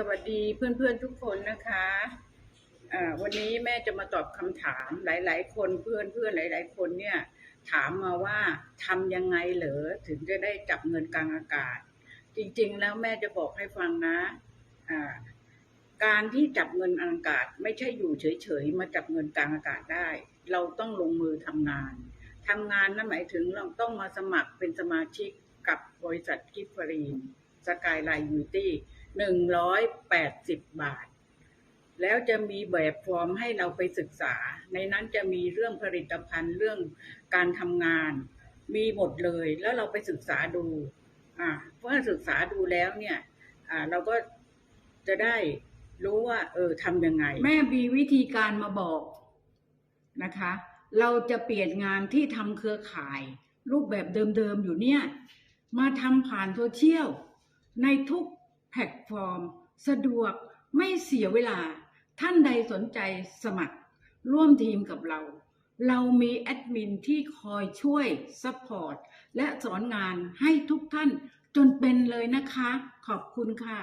สวัสดีเพื่อนๆทุกคนนะคะวันนี้แม่จะมาตอบคำถามหลาย ๆคนเพื่อนเพื่อนๆหลาย ๆ คนเนี่ยถามมาว่าทำยังไงเหรอถึงจะได้จับเงินกลางอากาศ จริงๆแล้วแม่จะบอกให้ฟังนะอ่าการที่จับเงินกลางอากาศ ไม่ใช่อยู่เฉยๆมาจับเงินกลางอากาศได้ เราต้องลงมือทำงานทำงานนั่นหมายถึงเราต้องมาสมัครเป็นสมาชิกกับบริษัทกิฟฟรีนสกายไลน์ยูตี้ หนึ่งร้อยแปดสิบบาท แล้วจะมีแบบฟอร์มให้เราไปศึกษา ในนั้นจะมีเรื่องผลิตภัณฑ์เรื่องการทำงาน มีหมดเลยแล้วเราไปศึกษาดูอ่าเมื่อศึกษาดูแล้วเนี่ยอ่าเราก็จะได้รู้ว่า เออทำยังไง แม่มีวิธีการมาบอกนะคะ เราจะเปลี่ยนงานที่ทำเครือข่าย รูปแบบเดิมๆอยู่เนี่ย มาทำผ่านโซเชียลในทุก พลตฟอร์ม สะดวกไม่เสียเวลา ท่านใดสนใจสมัคร ร่วมทีมกับเรา เรามีแอดมินที่คอยช่วยซัพพอร์ตและสอนงานให้ทุกท่านจนเป็นเลยนะคะ ขอบคุณค่ะ